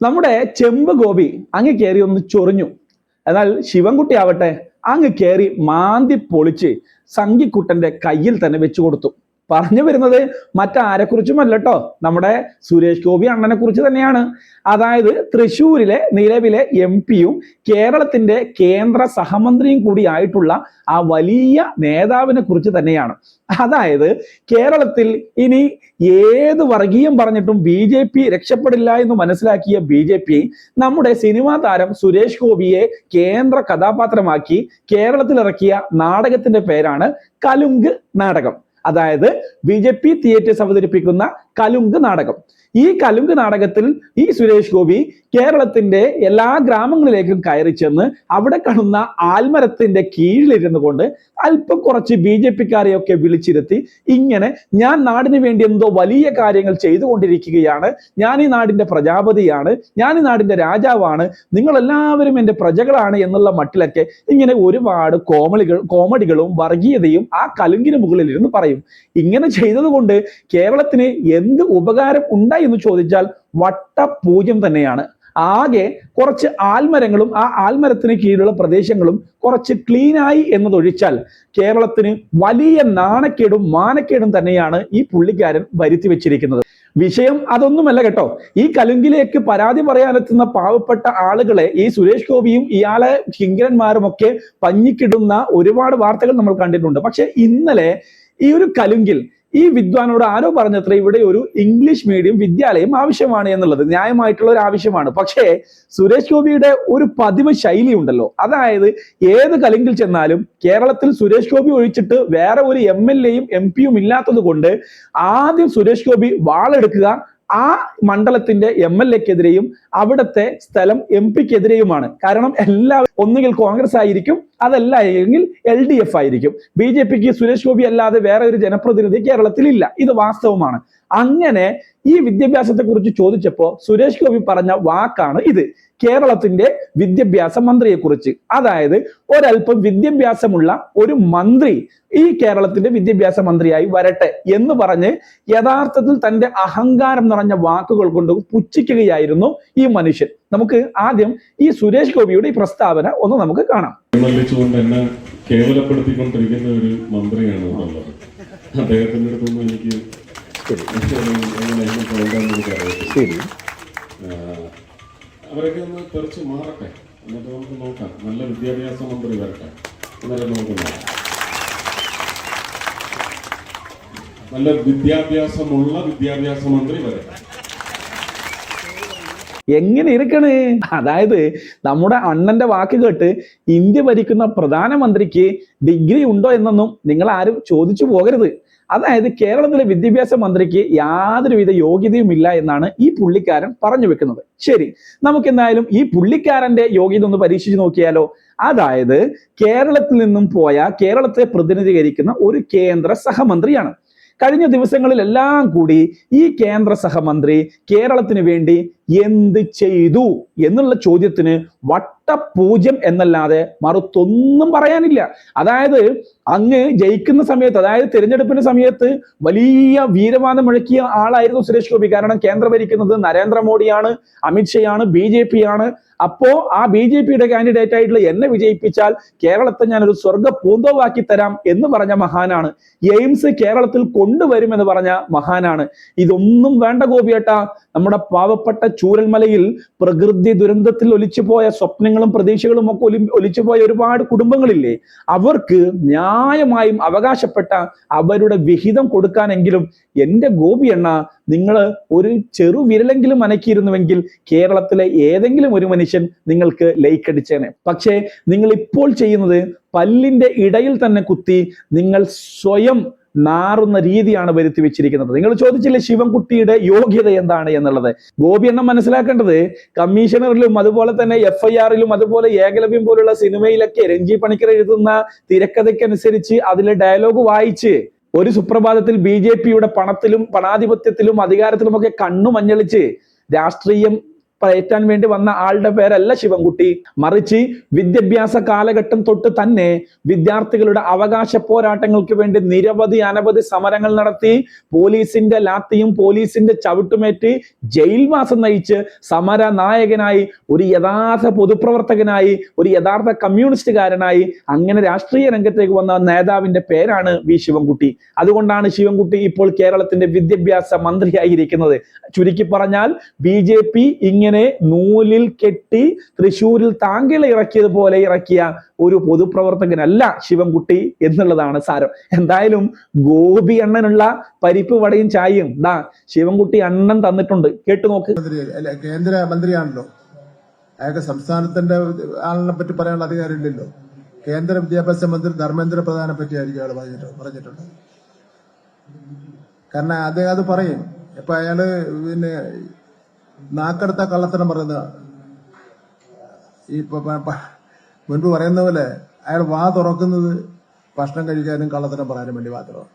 നമ്മുടെ ചെമ്പ് ഗോപി അങ്ങ് കയറി ഒന്ന് ചൊറിഞ്ഞു. എന്നാൽ ശിവൻകുട്ടി ആവട്ടെ അങ്ങ് കയറി മാന്തി പൊളിച്ച് സംഘിക്കുട്ടന്റെ കയ്യിൽ തന്നെ വെച്ചു കൊടുത്തു. പറഞ്ഞു വരുന്നത് മറ്റാരെക്കുറിച്ചുമല്ല കേട്ടോ നമ്മുടെ സുരേഷ് ഗോപി അണ്ണനെ കുറിച്ച് തന്നെയാണ്. അതായത് തൃശ്ശൂരിലെ നിലവിലെ എം പിയും കേരളത്തിന്റെ കേന്ദ്ര സഹമന്ത്രിയും കൂടി ആയിട്ടുള്ള ആ വലിയ നേതാവിനെ കുറിച്ച് തന്നെയാണ്. അതായത് കേരളത്തിൽ ഇനി ഏത് വർഗീയം പറഞ്ഞിട്ടും ബി ജെ പി രക്ഷപ്പെടില്ല എന്ന് മനസ്സിലാക്കിയ ബി ജെ പി നമ്മുടെ സിനിമാ താരം സുരേഷ് ഗോപിയെ കേന്ദ്ര കഥാപാത്രമാക്കി കേരളത്തിൽ ഇറക്കിയ നാടകത്തിന്റെ പേരാണ് കലുങ്ക് നാടകം. അതായത് ബി ജെ പി തിയേറ്റേഴ്സ് അവതരിപ്പിക്കുന്ന കലുങ്ക് നാടകം. ഈ കലുങ്ക് നാടകത്തിൽ ഈ സുരേഷ് ഗോപി കേരളത്തിന്റെ എല്ലാ ഗ്രാമങ്ങളിലേക്കും കയറി ചെന്ന് അവിടെ കാണുന്ന ആൽമരത്തിന്റെ കീഴിലിരുന്നു കൊണ്ട് അല്പം കുറച്ച് ബി ജെ പിക്കാരെയൊക്കെ വിളിച്ചിരുത്തി ഇങ്ങനെ ഞാൻ നാടിന് വേണ്ടി എന്തോ വലിയ കാര്യങ്ങൾ ചെയ്തുകൊണ്ടിരിക്കുകയാണ്. ഞാൻ ഈ നാടിന്റെ പ്രജാപതിയാണ്. ഞാൻ ഈ നാടിന്റെ രാജാവാണ്. നിങ്ങൾ എല്ലാവരും എന്റെ പ്രജകളാണ് എന്നുള്ള മട്ടിലൊക്കെ ഇങ്ങനെ ഒരുപാട് കോമളികൾ കോമഡികളും വർഗീയതയും ആ കലുങ്കിന് മുകളിൽ ഇരുന്ന് പറയും. ഇങ്ങനെ ചെയ്തതുകൊണ്ട് കേരളത്തിന് എന്ത് ഉപകാരം ഉണ്ടായി എന്ന് ചോദിച്ചാൽ വട്ടപൂജ്യം തന്നെയാണ്. ആകെ കുറച്ച് ആൽമരങ്ങളും ആ ആൽമരത്തിന് കീഴിലുള്ള പ്രദേശങ്ങളും കുറച്ച് ക്ലീനായി എന്നതൊഴിച്ചാൽ കേരളത്തിന് വലിയ നാണക്കേടും മാനക്കേടും തന്നെയാണ് ഈ പുള്ളിക്കാരൻ വരുത്തി വെച്ചിരിക്കുന്നത്. വിഷയം അതൊന്നുമല്ല കേട്ടോ. ഈ കലുങ്കിലേക്ക് പരാതി പറയാനെത്തുന്ന പാവപ്പെട്ട ആളുകളെ ഈ സുരേഷ് ഗോപിയും ഇയാളെ കിങ്കരന്മാരും ഒക്കെ പഞ്ഞിക്കിടുന്ന ഒരുപാട് വാർത്തകൾ നമ്മൾ കണ്ടിട്ടുണ്ട്. പക്ഷെ ഇന്നലെ ഈ ഒരു കലുങ്കിൽ ഈ വിദ്വാനോട് ആരോ പറഞ്ഞത്ര ഇവിടെ ഒരു ഇംഗ്ലീഷ് മീഡിയം വിദ്യാലയം ആവശ്യമാണ് എന്നുള്ളത്. ന്യായമായിട്ടുള്ള ഒരു ആവശ്യമാണ്. പക്ഷേ സുരേഷ് ഗോപിയുടെ ഒരു പതിവ് ശൈലി ഉണ്ടല്ലോ. അതായത് ഏത് കലിങ്കിൽ ചെന്നാലും കേരളത്തിൽ സുരേഷ് ഗോപി ഒഴിച്ചിട്ട് വേറെ ഒരു എം എൽ എയും എം പിയും ഇല്ലാത്തത് കൊണ്ട് ആദ്യം സുരേഷ് ഗോപി വാളെടുക്കുക ആ മണ്ഡലത്തിന്റെ എം എൽ എക്കെതിരെയും അവിടുത്തെ സ്ഥലം എം പിക്കെതിരെയുമാണ്. കാരണം എല്ലാ ഒന്നുകിൽ കോൺഗ്രസ് ആയിരിക്കും അതല്ല എങ്കിൽ എൽ ഡി എഫ് ആയിരിക്കും. ബി ജെ പിക്ക് സുരേഷ് ഗോപി അല്ലാതെ വേറെ ഒരു ജനപ്രതിനിധി കേരളത്തിൽ ഇല്ല ഇത് വാസ്തവമാണ്. അങ്ങനെ ഈ വിദ്യാഭ്യാസത്തെ കുറിച്ച് ചോദിച്ചപ്പോൾ സുരേഷ് ഗോപി പറഞ്ഞ വാക്കാണ് ഇത്. കേരളത്തിന്റെ വിദ്യാഭ്യാസ മന്ത്രിയെ കുറിച്ച് അതായത് ഒരല്പം വിദ്യാഭ്യാസമുള്ള ഒരു മന്ത്രി ഈ കേരളത്തിന്റെ വിദ്യാഭ്യാസ മന്ത്രിയായി വരട്ടെ എന്ന് പറഞ്ഞ് യഥാർത്ഥത്തിൽ തന്റെ അഹങ്കാരം നിറഞ്ഞ വാക്കുകൾ കൊണ്ട് പുച്ഛിക്കുകയായിരുന്നു ഈ മനുഷ്യൻ. നമുക്ക് ആദ്യം ഈ സുരേഷ് ഗോപിയുടെ ഈ പ്രസ്താവന ഒന്ന് നമുക്ക് കാണാം. കേവലപ്പെടുത്തിക്കൊണ്ടിരിക്കുന്ന ഒരു മന്ത്രിയാണ് അദ്ദേഹത്തിന്റെ അടുത്തൊന്നും എനിക്ക് ശരി. അവരൊക്കെ ഒന്ന് തെറിച്ച് മാറട്ടെ. എന്നിട്ട് നമുക്ക് നോക്കാം. നല്ല വിദ്യാഭ്യാസ മന്ത്രി വരട്ടെ. എന്നാലും നമുക്ക് നോക്കാം. നല്ല വിദ്യാഭ്യാസമുള്ള വിദ്യാഭ്യാസ മന്ത്രി വരട്ടെ. എങ്ങനെ ഇരിക്കണ്? അതായത് നമ്മുടെ അണ്ണന്റെ വാക്ക് കേട്ട് ഇന്ത്യ ഭരിക്കുന്ന പ്രധാനമന്ത്രിക്ക് ഡിഗ്രി ഉണ്ടോ എന്നൊന്നും നിങ്ങൾ ആരും ചോദിച്ചു പോകരുത്. അതായത് കേരളത്തിലെ വിദ്യാഭ്യാസ മന്ത്രിക്ക് യാതൊരുവിധ യോഗ്യതയും ഇല്ല എന്നാണ് ഈ പുള്ളിക്കാരൻ പറഞ്ഞു വെക്കുന്നത്. ശരി നമുക്ക് എന്തായാലും ഈ പുള്ളിക്കാരന്റെ യോഗ്യത ഒന്ന് പരീക്ഷിച്ചു നോക്കിയാലോ? അതായത് കേരളത്തിൽ നിന്നും പോയ കേരളത്തെ പ്രതിനിധീകരിക്കുന്ന ഒരു കേന്ദ്ര സഹമന്ത്രിയാണ്. കഴിഞ്ഞ ദിവസങ്ങളിലെല്ലാം കൂടി ഈ കേന്ദ്ര സഹമന്ത്രി കേരളത്തിന് വേണ്ടി എന്ത് ചെയ്തു എന്നുള്ള ചോദ്യത്തിന് വട്ടപൂജ്യം എന്നല്ലാതെ മറുത്തൊന്നും പറയാനില്ല. അതായത് അങ്ങ് ജയിക്കുന്ന സമയത്ത് അതായത് തിരഞ്ഞെടുപ്പിന്റെ സമയത്ത് വലിയ വീരവാദം മുഴക്കിയ ആളായിരുന്നു സുരേഷ് ഗോപി. കാരണം കേന്ദ്രം ഭരിക്കുന്നത് നരേന്ദ്രമോദിയാണ് അമിത്ഷയാണ് ബി ജെ പി ആണ് അപ്പോ ആ ബി ജെ പിയുടെ കാൻഡിഡേറ്റ് ആയിട്ടുള്ള എന്നെ വിജയിപ്പിച്ചാൽ കേരളത്തെ ഞാൻ ഒരു സ്വർഗ പൂന്തോവാക്കി തരാം എന്ന് പറഞ്ഞ മഹാനാണ്. എയിംസ് കേരളത്തിൽ കൊണ്ടുവരും എന്ന് പറഞ്ഞ മഹാനാണ്. ഇതൊന്നും വേണ്ട ഗോപിയേട്ട നമ്മുടെ പാവപ്പെട്ട ചൂരൽമലയിൽ പ്രകൃതി ദുരന്തത്തിൽ ഒലിച്ചുപോയ സ്വപ്നങ്ങളും പ്രതീക്ഷകളും ഒക്കെ ഒലി ഒലിച്ചുപോയ ഒരുപാട് കുടുംബങ്ങളില്ലേ? അവർക്ക് ന്യായമായും അവകാശപ്പെട്ട അവരുടെ വിഹിതം കൊടുക്കാനെങ്കിലും എന്റെ ഗോപി എണ്ണ നിങ്ങൾ ഒരു ചെറു വിരലെങ്കിലും അനക്കിയിരുന്നുവെങ്കിൽ കേരളത്തിലെ ഏതെങ്കിലും ഒരു മനുഷ്യൻ നിങ്ങൾക്ക് ലൈക്ക് അടിച്ചേനെ പക്ഷേ നിങ്ങൾ ഇപ്പോൾ ചെയ്യുന്നത് പല്ലിന്റെ ഇടയിൽ തന്നെ കുത്തി നിങ്ങൾ സ്വയം നാറുന്ന രീതിയാണ് വരുത്തി വെച്ചിരിക്കുന്നത്. നിങ്ങൾ ചോദിച്ചില്ലേ ശിവൻകുട്ടിയുടെ യോഗ്യത എന്താണ് എന്നുള്ളത്? ഗോപി എണ്ണം മനസ്സിലാക്കേണ്ടത് കമ്മീഷണറിലും അതുപോലെ തന്നെ എഫ് ഐ ആറിലും അതുപോലെ ഏകലവ്യം പോലുള്ള സിനിമയിലൊക്കെ രഞ്ജി പണിക്കർ എഴുതുന്ന തിരക്കഥയ്ക്കനുസരിച്ച് അതിലെ ഡയലോഗ് വായിച്ച് ഒരു സുപ്രഭാതത്തിൽ ബി ജെ പിയുടെ പണത്തിലും പണാധിപത്യത്തിലും അധികാരത്തിലുമൊക്കെ കണ്ണു മഞ്ഞളിച്ച് രാഷ്ട്രീയം പയറ്റാൻ വേണ്ടി വന്ന ആളുടെ പേരല്ല ശിവൻകുട്ടി. മറിച്ച് വിദ്യാഭ്യാസ കാലഘട്ടം തൊട്ട് തന്നെ വിദ്യാർത്ഥികളുടെ അവകാശ പോരാട്ടങ്ങൾക്ക് വേണ്ടി നിരവധി അനവധി സമരങ്ങൾ നടത്തി പോലീസിന്റെ ലാത്തിയും പോലീസിന്റെ ചവിട്ടുമേറ്റ് ജയിൽവാസം നയിച്ച് സമര നായകനായി ഒരു യഥാർത്ഥ പൊതുപ്രവർത്തകനായി ഒരു യഥാർത്ഥ കമ്മ്യൂണിസ്റ്റുകാരനായി അങ്ങനെ രാഷ്ട്രീയ രംഗത്തേക്ക് വന്ന നേതാവിന്റെ പേരാണ് വി ശിവൻകുട്ടി. അതുകൊണ്ടാണ് ശിവൻകുട്ടി ഇപ്പോൾ കേരളത്തിന്റെ വിദ്യാഭ്യാസ മന്ത്രിയായിരിക്കുന്നത്. ചുരുക്കി പറഞ്ഞാൽ ബി ജെ പി ഇങ്ങനെ നൂലിൽ കെട്ടി തൃശൂരിൽ ഇറക്കിയത് ഇറക്കിയതുപോലെ ഇറക്കിയ ഒരു പൊതുപ്രവർത്തകനല്ല ശിവൻകുട്ടി എന്നുള്ളതാണ് സാരം. എന്തായാലും ഗോപി അണ്ണനുള്ള പരിപ്പ് വടയും ചായയും ദാ ശിവൻകുട്ടി അണ്ണൻ തന്നിട്ടുണ്ട്. കേട്ടു നോക്ക്. കേന്ദ്ര മന്ത്രിയാണല്ലോ. അയാൾക്ക് സംസ്ഥാനത്തിന്റെ ആളിനെ പറ്റി പറയാനുള്ള അധികാരമില്ലല്ലോ കേന്ദ്ര വിദ്യാഭ്യാസ മന്ത്രി ധർമ്മേന്ദ്ര പ്രധാനെ പറ്റി ആയിരിക്കും പറഞ്ഞിട്ടുണ്ട്. കാരണം അദ്ദേഹം അത് പറയും. ഇപ്പൊ അയാൾ പിന്നെ നാക്കെടുത്ത കള്ളത്തരം പറയുന്നത്. ഈ മുൻപ് പറയുന്ന പോലെ അയാൾ വാ തുറക്കുന്നത് ഭക്ഷണം കഴിക്കാനും കള്ളത്തരം പറയാനും വേണ്ടി മാത്രമാണ്.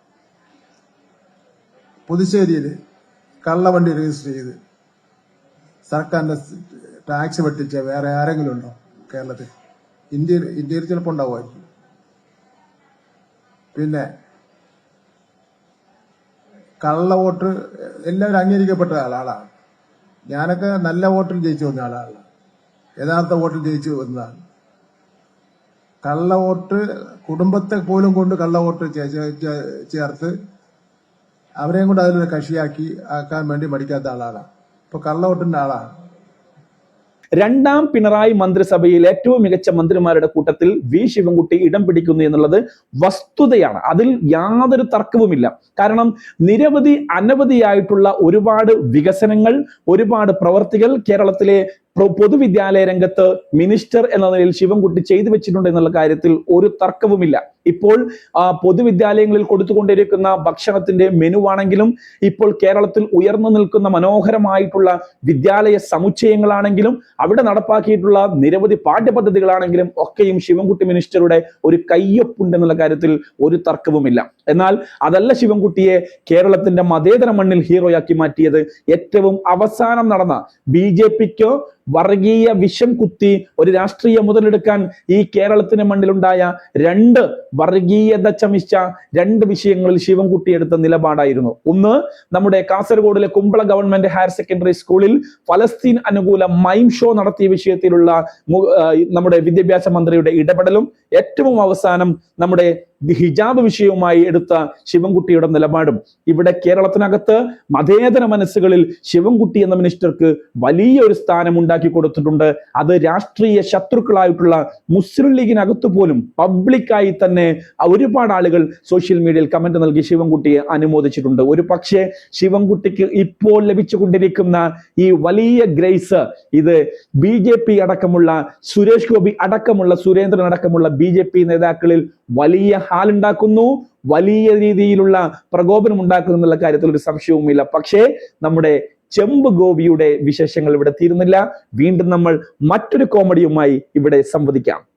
പുതുശ്ശേരിയിൽ കള്ളവണ്ടി രജിസ്റ്റർ ചെയ്ത് സർക്കാരിന്റെ ടാക്സ് വെട്ടിച്ച വേറെ ആരെങ്കിലും ഉണ്ടോ കേരളത്തിൽ? ഇന്ത്യയിൽ ഇന്ത്യയിൽ ചിലപ്പോൾ ഉണ്ടാവുമായിരിക്കും. പിന്നെ കള്ള വോട്ട് എല്ലാവരും അംഗീകരിക്കപ്പെട്ട ആളാണ്. ഞാനൊക്കെ നല്ല വോട്ടിൽ ജയിച്ചു വന്ന ആളാണ്. യഥാർത്ഥ വോട്ടിൽ ജയിച്ചു വന്നതാണ്. കള്ള വോട്ട് കുടുംബത്തെ പോലും കൊണ്ട് കള്ള വോട്ട് ചേർത്ത് അവരെയും കൊണ്ട് അതിലൊരു കക്ഷിയാക്കി ആക്കാൻ വേണ്ടി മടിക്കാത്ത ആളാണ്. ഇപ്പൊ കള്ള വോട്ടിന്റെ ആളാണ്. രണ്ടാം പിണറായി മന്ത്രിസഭയിൽ ഏറ്റവും മികച്ച മന്ത്രിമാരുടെ കൂട്ടത്തിൽ വി ശിവൻകുട്ടി ഇടം പിടിക്കുന്നു എന്നുള്ളത് വസ്തുതയാണ്. അതിൽ യാതൊരു തർക്കവുമില്ല. കാരണം നിരവധി അനവധിയായിട്ടുള്ള ഒരുപാട് വികസനങ്ങൾ ഒരുപാട് പ്രവർത്തികൾ കേരളത്തിലെ പൊതുവിദ്യാലയ രംഗത്ത് മിനിസ്റ്റർ എന്ന നിലയിൽ ശിവൻകുട്ടി ചെയ്തു വെച്ചിട്ടുണ്ട് എന്നുള്ള കാര്യത്തിൽ ഒരു തർക്കവുമില്ല. ഇപ്പോൾ പൊതുവിദ്യാലയങ്ങളിൽ കൊടുത്തുകൊണ്ടിരിക്കുന്ന ഭക്ഷണത്തിന്റെ മെനുവാണെങ്കിലും ഇപ്പോൾ കേരളത്തിൽ ഉയർന്നു നിൽക്കുന്ന മനോഹരമായിട്ടുള്ള വിദ്യാലയ സമുച്ചയങ്ങളാണെങ്കിലും അവിടെ നടപ്പാക്കിയിട്ടുള്ള നിരവധി പാഠ്യപദ്ധതികളാണെങ്കിലും ഒക്കെയും ശിവൻകുട്ടി മിനിസ്റ്ററുടെ ഒരു കയ്യൊപ്പുണ്ട് എന്നുള്ള കാര്യത്തിൽ ഒരു തർക്കവുമില്ല. എന്നാൽ അതല്ല ശിവൻകുട്ടിയെ കേരളത്തിന്റെ മതേതര മണ്ണിൽ ഹീറോയാക്കി മാറ്റിയത് ഏറ്റവും അവസാനം നടന്ന ബി ജെ പിക്കോ വർഗീയ വിഷം കുത്തി ഒരു രാഷ്ട്രീയ മുതലെടുക്കാൻ ഈ കേരളത്തിന് മണ്ണിലുണ്ടായ രണ്ട് വർഗീയത ചമിച്ച രണ്ട് വിഷയങ്ങളിൽ ശിവൻകുട്ടി എടുത്ത നിലപാടായിരുന്നു. ഒന്ന് നമ്മുടെ കാസർഗോഡിലെ കുമ്പള ഗവൺമെന്റ് ഹയർ സെക്കൻഡറി സ്കൂളിൽ ഫലസ്തീൻ അനുകൂല മൈം ഷോ നടത്തിയ വിഷയത്തിലുള്ള നമ്മുടെ വിദ്യാഭ്യാസ മന്ത്രിയുടെ ഇടപെടലും ഏറ്റവും അവസാനം നമ്മുടെ ഹിജാബ് വിഷയവുമായി എടുത്ത ശിവൻകുട്ടിയുടെ നിലപാടും ഇവിടെ കേരളത്തിനകത്ത് മതേതര മനസ്സുകളിൽ ശിവൻകുട്ടി എന്ന മിനിസ്റ്റർക്ക് വലിയ ഒരു സ്ഥാനം ഉണ്ടാക്കി കൊടുത്തിട്ടുണ്ട്. അത് രാഷ്ട്രീയ ശത്രുക്കളായിട്ടുള്ള മുസ്ലിം ലീഗിനകത്ത് പോലും പബ്ലിക്കായി തന്നെ ഒരുപാട് ആളുകൾ സോഷ്യൽ മീഡിയയിൽ കമന്റ് നൽകി ശിവൻകുട്ടിയെ അനുമോദിച്ചിട്ടുണ്ട്. ഒരു പക്ഷേ ശിവൻകുട്ടിക്ക് ഇപ്പോൾ ലഭിച്ചുകൊണ്ടിരിക്കുന്ന ഈ വലിയ ഗ്രേസ് ഇത് ബി ജെ പി അടക്കമുള്ള സുരേഷ് ഗോപി അടക്കമുള്ള സുരേന്ദ്രൻ അടക്കമുള്ള ബി ജെ പി നേതാക്കളിൽ വലിയ ഹാലുണ്ടാക്കുന്നു വലിയ രീതിയിലുള്ള പ്രകോപനം ഉണ്ടാക്കുന്നു എന്നുള്ള കാര്യത്തിൽ ഒരു സംശയവുമില്ല. പക്ഷേ നമ്മുടെ ചെമ്പ് ഗോപിയുടെ വിശേഷങ്ങൾ ഇവിടെ തീരുന്നില്ല. വീണ്ടും നമ്മൾ മറ്റൊരു കോമഡിയുമായി ഇവിടെ സംവദിക്കാം.